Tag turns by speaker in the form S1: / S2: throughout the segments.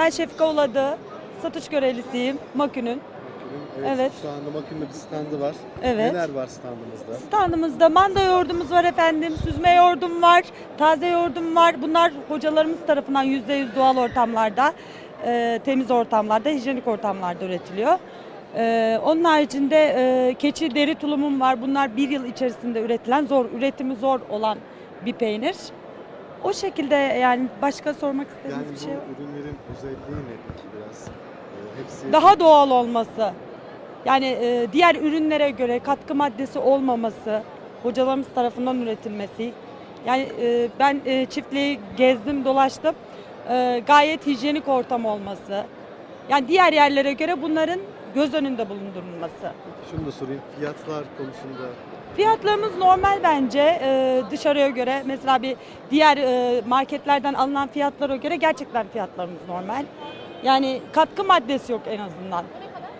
S1: Ben Şefika Uladı, satış görevlisiyim Makün'ün.
S2: Evet,
S1: Evet.
S2: Şu anda Makim'de bir standı var.
S1: Evet.
S2: Neler var standımızda?
S1: Standımızda manda yoğurdumuz var efendim, süzme yoğurdum var, taze yoğurdum var. Bunlar hocalarımız tarafından %100 doğal ortamlarda, e, temiz ortamlarda, hijyenik ortamlarda üretiliyor. E, onun haricinde e, keçi deri tulumum var. Bunlar bir yıl içerisinde üretilen, zor üretimi zor olan bir peynir. O şekilde yani başka sormak
S2: Yani
S1: istediğiniz bir şey var.
S2: bu ürünlerin özelliği ne peki biraz? Ee, hepsi
S1: daha doğal olması. Yani e, diğer ürünlere göre katkı maddesi olmaması, hocalarımız tarafından üretilmesi. Yani e, ben e, çiftliği gezdim, dolaştım. E, gayet hijyenik ortam olması. Yani diğer yerlere göre bunların göz önünde bulundurulması.
S2: Şunu da sorayım. Fiyatlar konusunda
S1: Fiyatlarımız normal bence e, dışarıya göre. Mesela bir diğer e, marketlerden alınan fiyatlara göre gerçekten fiyatlarımız normal. Yani katkı maddesi yok en azından.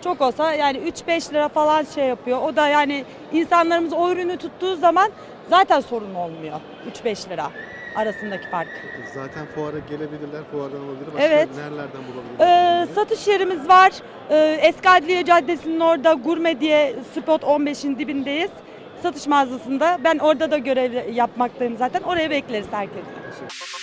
S1: Çok olsa yani 3-5 lira falan şey yapıyor. O da yani insanlarımız o ürünü tuttuğu zaman zaten sorun olmuyor. 3-5 lira arasındaki fark.
S2: zaten fuara gelebilirler, fuardan alabilir. Başka
S1: Evet.
S2: nerelerden bulabilirler?
S1: Ee, satış yerimiz var. Ee, Eski Adliye Caddesi'nin orada Gurme diye Spot 15'in dibindeyiz. Satış mağazasında. Ben orada da görev yapmaktayım zaten. Oraya bekleriz herkesi.